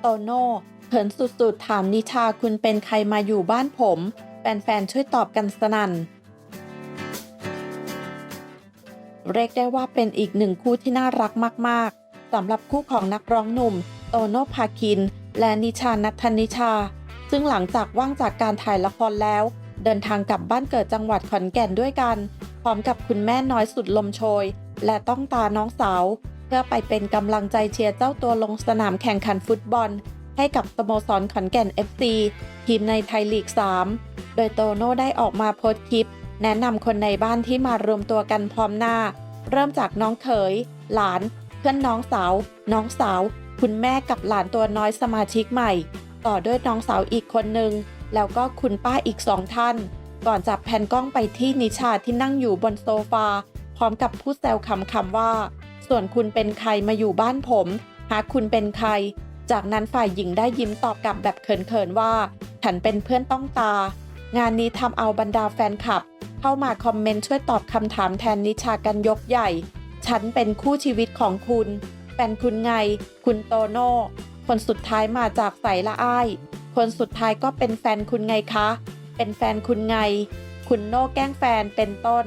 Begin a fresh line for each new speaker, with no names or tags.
โตโน่เขินสุดๆ ถามนิชาคุณเป็นใครมาอยู่บ้านผม แฟน ๆ ช่วยตอบกันสนั่น เรียกได้ว่าเป็นอีกหนึ่งคู่ที่น่ารักมากๆสำหรับคู่ของนักร้องหนุ่ม โตโน่พาคิน และนิชานัทธนิชา ซึ่งหลังจากว่างจากการถ่ายละครแล้ว เดินทางกลับบ้านเกิดจังหวัดขอนแก่นด้วยกัน พร้อมกับคุณแม่น้อยสุดลมโชย และต้องตาน้องสาว เพื่อไปเป็นกำลังใจเชียร์เจ้าตัวลงสนามแข่งขันฟุตบอล ให้กับสโมสรขอนแก่น FC ทีมในไทยลีก 3 โดยโตโน่ได้ออกมาโพสต์คลิป แนะนำคนในบ้านที่มารวมตัวกันพร้อมหน้า เริ่มจากน้องเขย หลาน เพื่อนน้องสาว น้องสาว คุณแม่กับหลานตัวน้อยสมาชิกใหม่ ต่อด้วยน้องสาวอีกคนหนึ่ง แล้วก็คุณป้าอีกสองท่าน ก่อนจับแผ่นกล้องไปที่นิชาที่นั่งอยู่บนโซฟา พร้อมกับพูดแซวคำคำๆว่า ส่วนคุณเป็นใครมาอยู่บ้านผม หากคุณเป็นใคร จากนั้นฝ่ายหญิงได้ยิ้มตอบกลับแบบเขินๆว่า ฉันเป็นเพื่อนต้องตา งานนี้ทำเอาบรรดาแฟนคลับ เข้ามาคอมเมนต์ช่วยตอบคำถามแทนนิชากันยกใหญ่ ฉันเป็นคู่ชีวิตของคุณแฟนคุณไง คุณโตโน่คนสุดท้ายมาจากใสละอ้าย คนสุดท้ายก็เป็นแฟนคุณไงคะ เป็นแฟนคุณไง คุณโน่แกล้งแฟนเป็นต้น